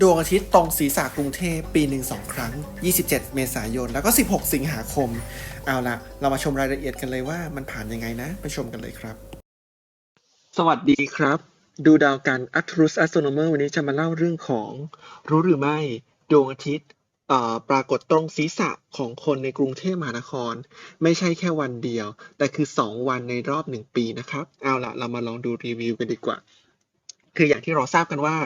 ดวงอาทิตย์ตรงศีรษะกรุงเทพปีหนึ่งสองครั้ง 27 เมษายน แล้วก็ 16 สิงหาคม เอาละเรามาชมรายละเอียดกันเลยว่ามันผ่านยังไงนะ ไปชมกันเลยครับ สวัสดีครับ ดูดาวกัน a t r u s Astronomer วันนี้จะมาเล่าเรื่องของรู้หรือไม่ดวงอาทิตย์ปรากฏตรงศีรษะของคนในกรุงเทพมหานคร ไม่ใช่แค่วันเดียว แต่คือ 2 วันในรอบ 1 ปีนะครับ เอาละเรามาลองดูรีวิวกันดีกว่า คืออย่างที่เราทราบกันว่า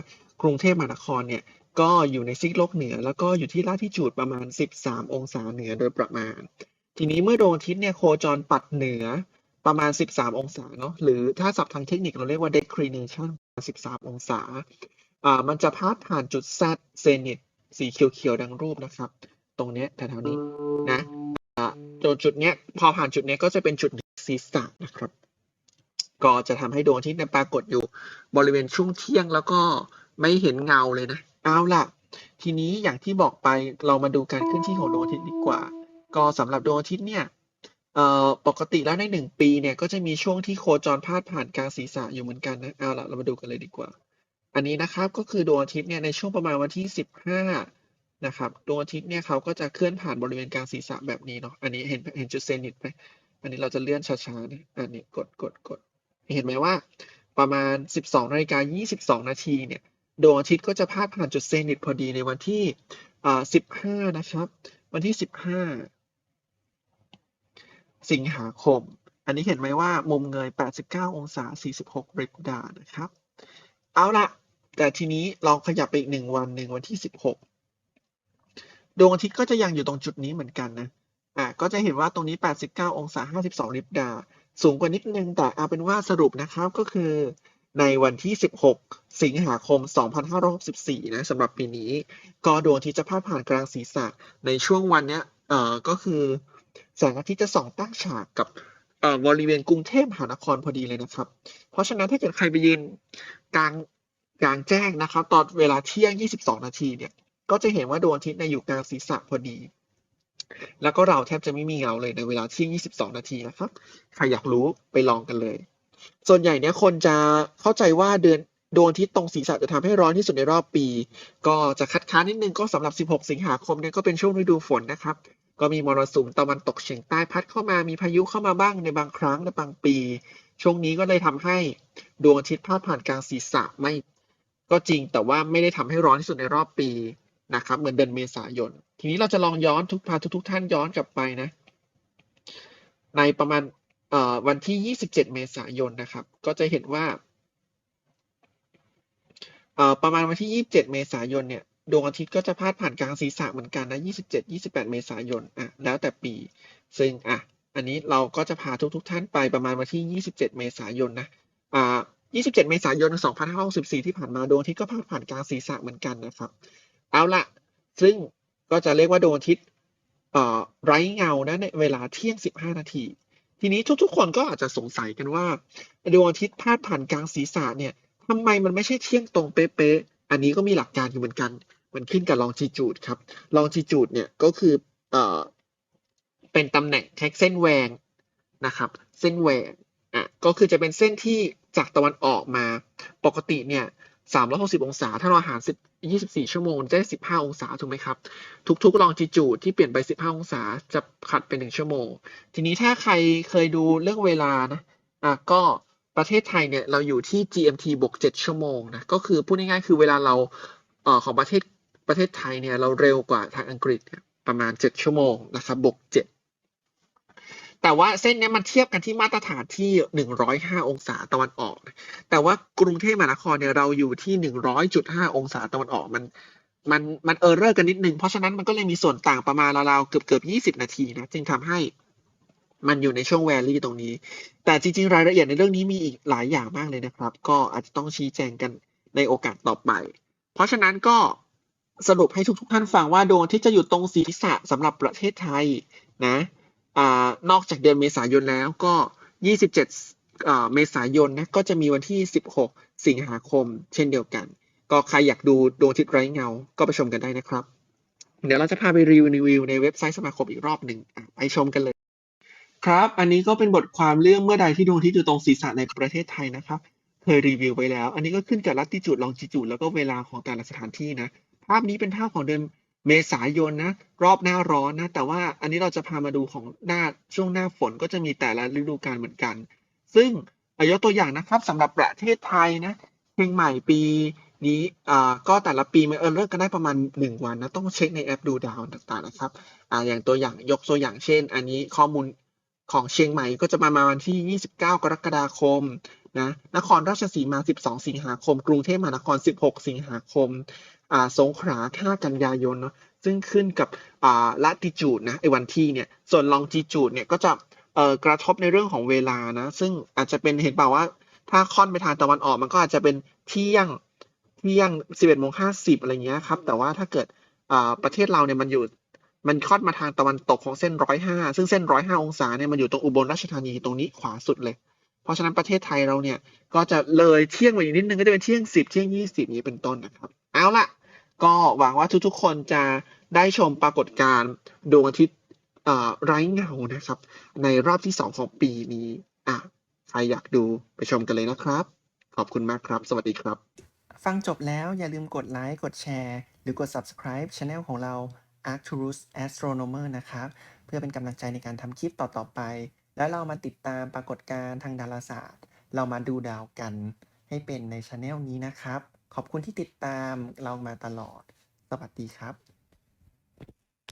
กรุงเทพมหานครเนี่ยก็อยู่ในซีกโลกเหนือ แล้วก็อยู่ที่ลาติจูดประมาณ 13 องศาเหนือโดยประมาณ ทีนี้เมื่อดวงอาทิตย์เนี่ยโคจรปัดเหนือประมาณ 13 องศาเนาะหรือถ้าศัพท์ทางเทคนิคเราเรียกว่า declination 13 องศาอ่ามันจะพาดผ่านจุด Z เซนิตสีเขียวๆดังรูปนะครับ ตรงเนี้ยแถวๆนี้นะอ่าจุดจุดเนี้ยพอผ่านจุดเนี้ยก็จะเป็นจุดศีรษะนะครับ ก็จะทำให้ดวงอาทิตย์ปรากฏอยู่บริเวณช่วงเที่ยงแล้วก็ ไม่เห็นเงาเลยนะ เอาล่ะ ทีนี้อย่างที่บอกไปเรามาดูการเคลื่อนที่ของดวงอาทิตย์ดีกว่า ก็สำหรับดวงอาทิตย์เนี่ยเอปกติแล้วในหนึ่งปีเนี่ยก็จะมีช่วงที่โคจรพาดผ่านกลางศีรษะอยู่เหมือนกันนะเอาล่ะเรามาดูกันเลยดีกว่า อันนี้นะครับก็คือดวงอาทิตย์เนี่ยในช่วงประมาณวันที่สิบห้านะครับดวงอาทิตย์เนี่ยเขาก็จะเคลื่อนผ่านบริเวณกลางศีรษะแบบนี้เนาะอันนี้เห็นเห็นจุดเซนิตไหมอันนี้เราจะเลื่อนช้าๆนะอันนี้กดกดกดเห็นไหมว่าประมาณ 12นาฬิกา22 นาทีเนี่ย ดวงอาทิตย์ก็จะพาดผ่านจุดเซนิตพอดีในวันที่15นะครับ วันที่15สิงหาคม อันนี้เห็นไหมว่ามุมเงย 89 องศา 46ริบดานะครับ เอาละแต่ทีนี้เราขยับไปอีกหนึ่งวันหนึ่งวันที่ 16 ดวงอาทิตย์ก็จะยังอยู่ตรงจุดนี้เหมือนกันนะ อะก็จะเห็นว่าตรงนี้ 89 องศา 52ริบดา สูงกว่านิดนึง แต่เอาเป็นว่าสรุปนะครับก็คือ ในวันที่ 16 สิงหาคม 2564 นะสำหรับปีนี้ ก็ดวงอาทิตย์จะพาดผ่านกลางศีรษะในช่วงวันเนี้ยเอ่อก็คือแสงอาทิตย์จะส่องตั้งฉากกับเอ่อบริเวณกรุงเทพมหานครพอดีเลยนะครับ เพราะฉะนั้นถ้าเกิดใครไปยืนกลางกลางแจ้งนะครับ ตอนเวลาเที่ยง 22 นาทีเนี่ย ก็จะเห็นว่าดวงอาทิตย์เนี่ยอยู่กลางศีรษะพอดี แล้วก็เราแทบจะไม่มีเงาเลยในเวลาเที่ยง 22 นาทีนะครับ ใครอยากรู้ไปลองกันเลย ส่วนใหญ่เนี่ยคนจะเข้าใจว่าเดือนดวงอาทิตย์ตรงศีรษะจะทำให้ร้อนที่สุดในรอบปี ก็จะคัดค้านนิดนึงก็สำหรับ 16 สิงหาคมเนี่ยก็เป็นช่วงฤดูฝนนะครับ ก็มีมรสุมตะวันตกเฉียงใต้พัดเข้ามามีพายุเข้ามาบ้างในบางครั้งในบางปี ช่วงนี้ก็เลยทำให้ดวงอาทิตย์พาดผ่านกลางศีรษะไม่ ก็จริงแต่ว่าไม่ได้ทำให้ร้อนที่สุดในรอบปีนะครับ เหมือนเดือนเมษายน ทีนี้เราจะลองย้อนทุกพาทุกทุกท่านย้อนกลับไปนะ ในประมาณ วันที่ 27 เมษายนนะครับ ก็จะเห็นว่าประมาณวันที่ 27 เมษายนเนี่ยดวงอาทิตย์ก็จะพาดผ่านกลางศีรษะเหมือนกันนะ 27 28 เมษายนอะแล้วแต่ปี ซึ่งอะอันนี้เราก็จะพาทุกทุกท่านไปประมาณวันที่ 27 เมษายนนะอ่า27 เมษายน 2564 ที่ผ่านมาดวงอาทิตย์ก็พาดผ่านกลางศีรษะเหมือนกันนะครับ เอาละซึ่งก็จะเรียกว่าดวงอาทิตย์เอ่อไร้เงานะในเวลาเที่ยง 15 นาที ทีนี้ทุกๆ คนก็อาจจะสงสัยกันว่าดวงอาทิตย์พาดผ่านกลางศีรษะเนี่ยทำไมมันไม่ใช่เที่ยงตรงเป๊ะๆ อันนี้ก็มีหลักการอยู่เหมือนกัน มันขึ้นกับ longitude ครับ longitude เนี่ยก็คือเอ่อเป็นตำแหน่งแท็กเส้นแหวงนะครับ เส้นแหวงอะก็คือจะเป็นเส้นที่จากตะวันออกมา ปกติเนี่ย 360 องศา ถ้าเราหาร10 24 ชั่วโมงได้ 15 องศา ถูกไหมครับ ทุกๆ longitude ที่เปลี่ยนไป 15 องศา จะขัดเป็น1ชั่วโมง ทีนี้ถ้าใครเคยดูเรื่องเวลานะ อะ ก็ประเทศไทยเนี่ย เราอยู่ที่ GMT บวก 7 ชั่วโมงนะ ก็คือพูดง่ายๆ คือเวลาเราเอ่อของประเทศประเทศไทยเนี่ย เราเร็วกว่าทางอังกฤษเนี่ยประมาณ 7 ชั่วโมงนะครับ บวก 7 แต่ว่าเส้นนี้มันเทียบกันที่มาตรฐานที่ 105 องศาตะวันออก แต่ว่ากรุงเทพมหานครเนี่ยเราอยู่ที่ 100.5 องศาตะวันออกมันมันมันเออร์เรอร์กันนิดนึง เพราะฉะนั้นมันก็เลยมีส่วนต่างประมาณราวๆเกือบเกือบ20นาทีนะจึงทำให้มันอยู่ในช่วงแวรี่ตรงนี้ แต่จริง ๆ รายละเอียดในเรื่องนี้มีอีกหลายอย่างมากเลยนะครับ ก็อาจจะต้องชี้แจงกันในโอกาสต่อไป เพราะฉะนั้นก็สรุปให้ทุกๆท่านฟังว่าดวงอาที่จะอยู่ตรงศีรษะสำหรับประเทศไทยนะ อนอกจากเดือนเมษายนแล้วก็ 27เมษายนนะก็จะมีวันที่ 16 สิงหาคม เช่นเดียวกัน ก็ใครอยากดูดวงอาทิตย์ไร้เงา ก็ไปชมกันได้นะครับ เดี๋ยวเราจะพาไปรีวิวในเว็บไซต์สมาคมอีกรอบหนึ่งไปชมกันเลย ครับ อันนี้ก็เป็นบทความเรื่องเมื่อใดที่ดวงอาทิตย์อยู่ตรงศีรษะในประเทศไทยนะครับ เคยรีวิวไว้แล้ว อันนี้ก็ขึ้นกับ latitude longitude แล้วก็เวลาของแต่ละสถานที่นะ ภาพนี้เป็นภาพของเดือน เมษายนนะ รอบหน้าร้อนนะ แต่ว่าอันนี้เราจะพามาดูของหน้าช่วงหน้าฝนก็จะมีแต่ละฤดูกาลเหมือนกัน ซึ่งยกตัวอย่างนะครับสำหรับประเทศไทยนะเชียงใหม่ปีนี้อ่าก็แต่ละปีมันเออเลิกกันได้ประมาณหนึ่งวันนะต้องเช็คในแอปดูดาวต่างๆนะครับอ่าอย่างตัวอย่างยกตัวอย่างเช่น อันนี้ข้อมูลของเชียงใหม่ก็จะประมาณวันที่ 29 กรกฎาคมนะนครราชสีมา 12 สิงหาคม กรุงเทพมหานคร 16 สิงหาคม สงขลา5กันยายนเนาะซึ่งขึ้นกับอ่า latitude นะไอ้วันที่เนี่ยส่วน longitude เนี่ยก็จะกระทบในเรื่องของเวลานะ ซึ่งอาจจะเป็นเห็นเปล่าว่า ถ้าค่อนไปทางตะวันออกมันก็อาจจะเป็นเที่ยงเที่ยงสิบเอ็ดโมงห้าสิบอะไรเงี้ยครับ แต่ว่าถ้าเกิดประเทศเราเนี่ยมันอยู่มันค่อนมาทางตะวันตกของเส้นร้อยห้าซึ่งเส้นร้อยห้าองศาเนี่ยมันอยู่ตรงอุบลราชธานีตรงนี้ขวาสุดเลย เพราะฉะนั้นประเทศไทยเราเนี่ยก็จะเลยเที่ยงไปอีกนิดนึงก็จะเป็นเที่ยงสิบเที่ยงยี่สิบนี้เป็นต้นนะครับ เอาละ ก็หวังว่าทุกๆ คนจะได้ชมปรากฏการณ์ดวงอาทิตย์ไร้เงานะครับ ในรอบที่สองของปีนี้อะใครอยากดูไปชมกันเลยนะครับ ขอบคุณมากครับ สวัสดีครับ ฟังจบแล้วอย่าลืมกดไลค์กดแชร์ หรือกด Subscribe Channel ของเรา Arcturus Astronomer นะครับ เพื่อเป็นกำลังใจในการทำคลิปต่อๆไป แล้วเรามาติดตามปรากฏการณ์ทางดาราศาสตร์ เรามาดูดาวกันให้เป็นใน Channel นี้นะครับ ขอบคุณที่ติดตามเรามาตลอด สวัสดีครับ